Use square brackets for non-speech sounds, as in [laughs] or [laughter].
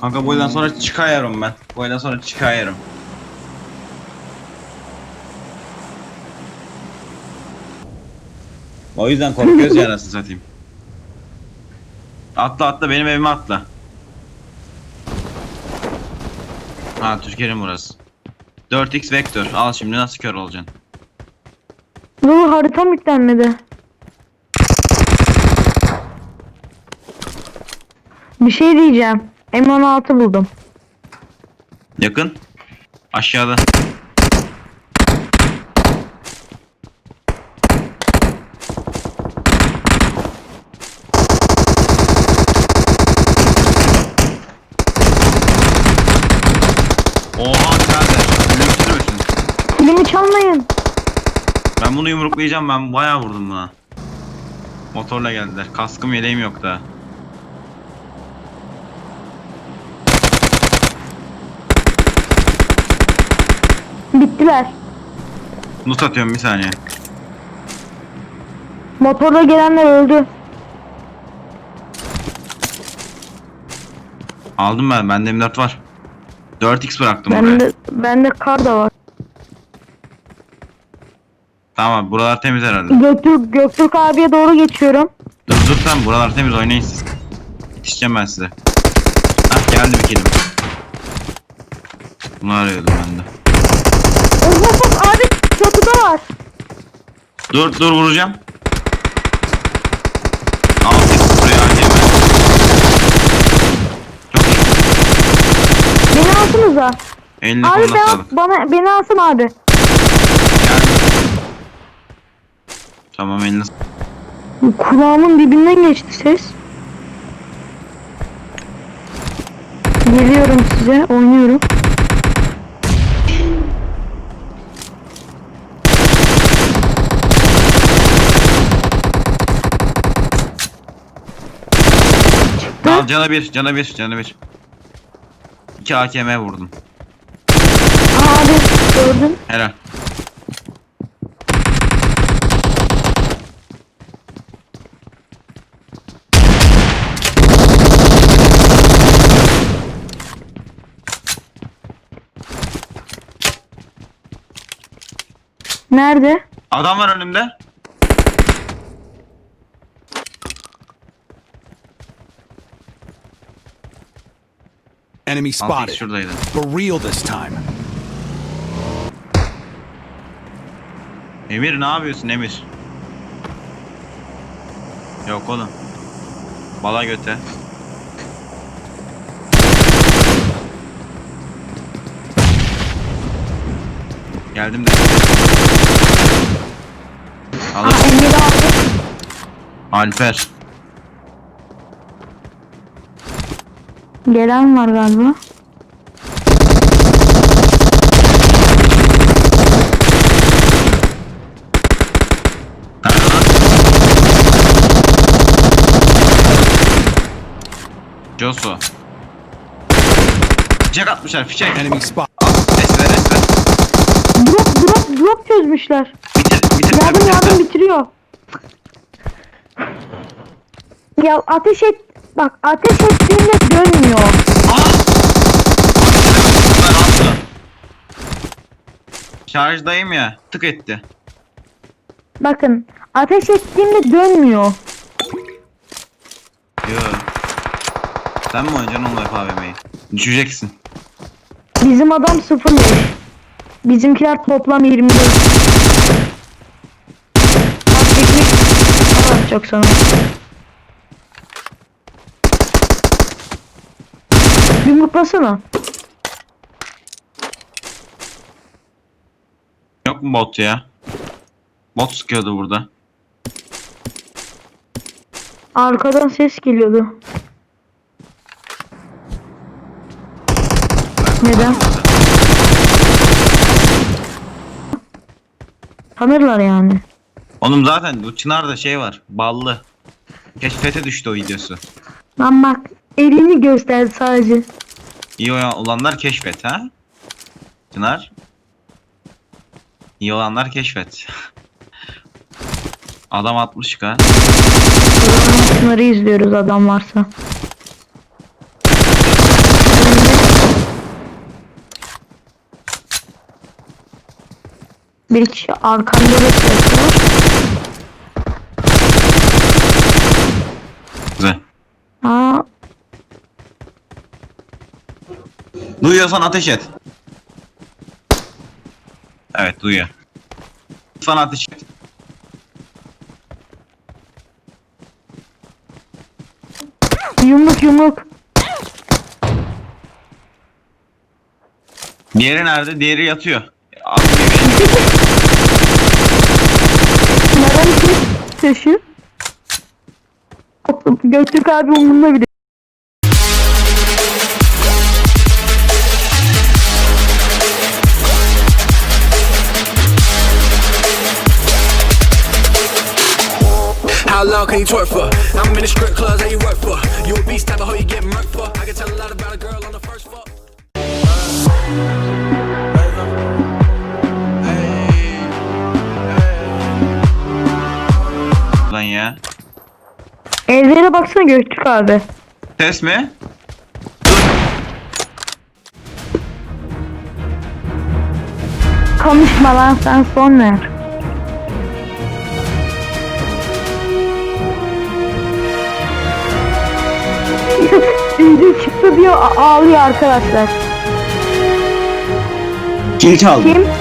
Kanka bu yüzden sonra çıkıyorum ben. Bu yüzden sonra çıkıyorum. O yüzden korkuyoruz ya anasını satayım. Atla atla benim evime atla. Ha Türkiye'nin burası. 4x vektör. Al şimdi nasıl kör olacaksın? Dur haritam yüklenmedi. Bir şey diyeceğim. M16 buldum. Yakın. Aşağıda. Oha. Ölümsüz müsün? Filmi çalmayın. Ben bunu yumruklayacağım ben bayağı vurdum buna. Motorla geldiler. Kaskım yeleğim yok daha. Bittiler. Nut atıyorum bir saniye. Motorla gelenler öldü. Aldım ben. Bende M4 var. 4x bıraktım buraya. Bende, bende kar da var. Tamam buralar temiz herhalde. Göktürk, Göktürk abiye doğru geçiyorum. Dur dur sen buralar temiz oynayın siz. Yetişeceğim ben size. Hah geldi bir kelim. Bunu arıyordum ben de. Of of of abi çatıda var. Dur dur vuracağım. Al tek buraya AKM. Çok iyi. Beni alsınıza. Eline Abi ben, bana, beni alsın abi. Tamam eline Kulağımın dibinden geçti ses. Geliyorum size, oynuyorum. Al cana bir, cana bir, cana bir. İki AKM vurdum. Abi gördüm. Helal. Nerede? Adam var önümde. Enemy spotted. şuradaydı. For real this time. Emir ne yapıyorsun Emir? Yok oğlum. Bala göte. Geldim de. Alır. Alper. Gelen var galiba. Josu. Fişek atmışlar fişek. Enemy spot. Esver esver. Drop drop drop çözmüşler. Bitir bitir. Yardım bitir. yardım bitiriyor. Ya ateş et. Bak ateş ettiğinde dönmüyor. Aa! Şarjdayım ya. Tık etti. Bakın ateş ettiğinde dönmüyor. Yo. Sen mi oynayacaksın onunla FAVM'yi? Düşeceksin. Bizim adam 0 leş. Bizimkiler toplam 24. Bak teknik ne yapacak sana? Yumruklasana. Yok mu bot ya? Bot sıkıyordu burada. Arkadan ses geliyordu. Neden? Tanırlar yani. Oğlum zaten bu Çınar'da şey var. Ballı. Keşfete düştü o videosu. Lan bak elini göster sadece. İyi olanlar keşfet ha. Çınar. İyi olanlar keşfet. [laughs] Adam 60 ka. Bunları izliyoruz adam varsa. Bir kişi arkamda bekliyor. Güzel. Aa, Duyuyorsan ateş et. Evet duyuyor. Lütfen ateş et. yumruk yumruk. Diğeri nerede? Diğeri yatıyor. Abi gibi. Neren ki taşı? Göktürk abi umurunda bile. How long can you twerk for? I'm in the strip clubs that you work for. You a beast type of hoe you get murked for. I can tell a lot about a girl on the first fuck. Lan ya. Evlere baksana Göktürk abi. Ses mi? Konuşma lan sen son ver. Ünlü çıktı diyor ağlıyor arkadaşlar. Kim çaldı? Kim?